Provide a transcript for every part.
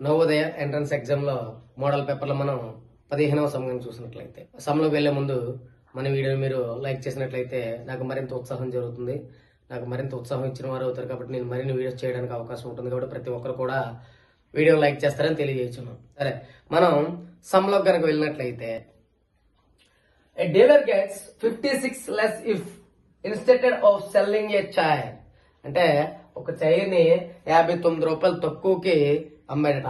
Navodaya entrance ఎగ్జామ్లో model పేపర్లో మనం పదిహేనవ సమయం చూసినట్లయితే. సమలోకి వెళ్ళే ముందు మన వీడియోని మీరు లైక్ చేసినట్లయితే నాకు మరింత ఉత్సాహం జరుగుతుంది. నాకు మరింత ఉత్సాహం ఇచ్చిన వారు అవుతారు కాబట్టి నేను మరిన్ని వీడియోస్ చేయడానికి అవకాశం ఉంటుంది కాబట్టి ప్రతి ఒక్కరు కూడా వీడియో లైక్ చేస్తారని తెలియజేస్తున్నాం సరే మనం సమ్లోకి కనుక వెళ్ళినట్లయితే A dealer gets 56 less if instead of selling a chair. అంటే ఒక చైర్ని యాభై తొమ్మిది రూపాయలు తక్కువకి అమ్మాడట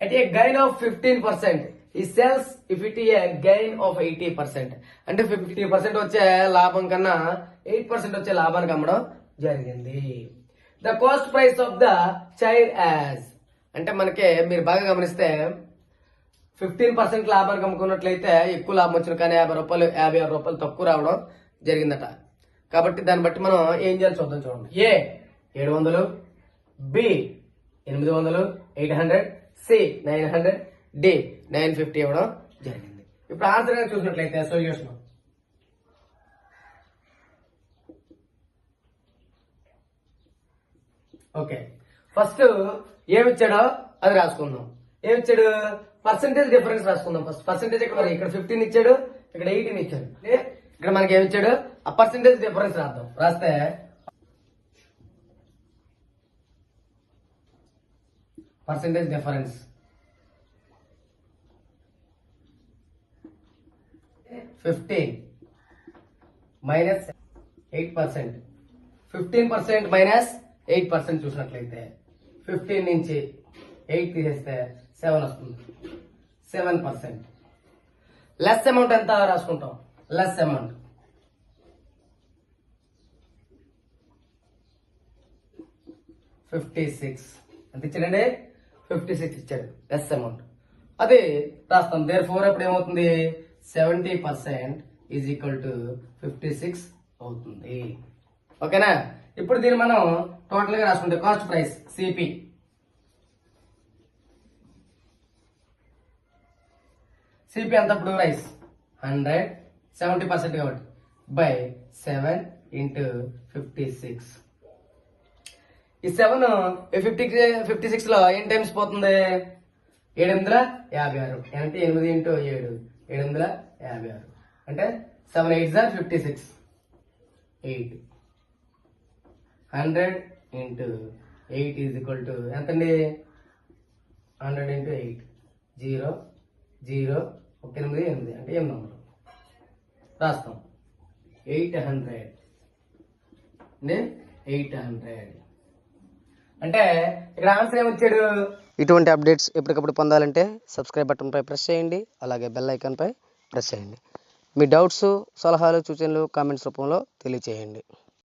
at a gain of fifteen percent he sells if it a gain of eighty percent అంటే ఫిఫ్టీ పర్సెంట్ వచ్చే లాభం కన్నా ఎయిట్ పర్సెంట్ వచ్చే లాభానికి అమ్మడం జరిగింది. The cost price of the chair as అంటే మనకి మీరు బాగా గమనిస్తే ఫిఫ్టీన్ పర్సెంట్ లాభానికి అమ్ముకున్నట్లయితే ఎక్కువ లాభం వచ్చిన కానీ యాభై రూపాయలు యాభై ఆరు రూపాయలు తక్కువ రావడం జరిగిందట. కాబట్టి దాన్ని బట్టి మనం ఏం చేయాలి చూద్దాం చూడండి. ఏ? ఏడు వందలు? బి? ఎనిమిది వందలు eight hundred C nine hundred D nine fifty ఇవ్వడం జరిగింది. ఇప్పుడు ఆన్సర్ కనుక చూసినట్లయితే సొల్యూషన్ ఓకే ఫస్ట్ ఏమి ఇచ్చాడో అది రాసుకుందాం. ఏమిచ్చాడు పర్సంటేజ్ డిఫరెన్స్ రాసుకుందాం ఫస్ట్ పర్సంటేజ్ ఇక్కడ మరి ఇక్కడ ఫిఫ్టీన్ ఇచ్చాడు ఇక్కడ ఎయిటీన్ ఇచ్చాడు. ఏ? ఇక్కడ మనకి ఏమి ఇచ్చాడు? ఆ పర్సంటేజ్ డిఫరెన్స్ రాద్దాం. రాస్తే percentage difference fifteen minus eight percent fifteen percent minus eight percent చూసినట్లయితే ఫిఫ్టీన్ నుంచి ఎయిట్ తీసేస్తే సెవెన్ వస్తుంది. సెవెన్ పర్సెంట్ లెస్ అమౌంట్ ఎంత రాసుకుంటాం? లెస్ అమౌంట్ ఫిఫ్టీ సిక్స్ ఎంత ఇచ్చాడండి ఫిఫ్టీ సిక్స్ ఇచ్చాడు ఎస్ అమౌంట్ అది రాస్తాం. దేర్ ఫోర్ అప్పుడు ఏమవుతుంది? Seventy percent is equal to fifty six అవుతుంది. ఓకేనా? ఇప్పుడు దీన్ని మనం టోటల్గా రాసుకుంటే కాస్ట్ ప్రైస్ సిపి సిపి ఎంత ఇప్పుడు ప్రైస్ హండ్రెడ్ సెవెంటీ పర్సెంట్ కాబట్టి by seven into fifty six ఈ సెవెన్ ఫిఫ్టీ ఫిఫ్టీ సిక్స్లో ఎన్ని టైమ్స్ పోతుంది? ఏడు వందల యాభై ఆరు. అంటే ఎనిమిది ఇంటూ ఏడు. ఏడు వందల యాభై ఆరు. అంటే seven eight are fifty six eight hundred into eight is equal to ఎంతండి? Hundred into eight zero zero ఒక ఎనిమిది ఎనిమిది. అంటే ఎనిమిది వందలు రాస్తాం. ఎయిట్ హండ్రెడ్ ఎయిట్ హండ్రెడ్ అంటే ఇక్కడ ఆన్సర్ ఏమొచ్చాడు ఇటువంటి అప్డేట్స్ ఎప్పటికప్పుడు పొందాలంటే సబ్స్క్రైబ్ బటన్పై ప్రెస్ చేయండి అలాగే బెల్ ఐకాన్పై ప్రెస్ చేయండి. మీ డౌట్స్ సలహాలు సూచనలు కామెంట్స్ రూపంలో తెలియచేయండి.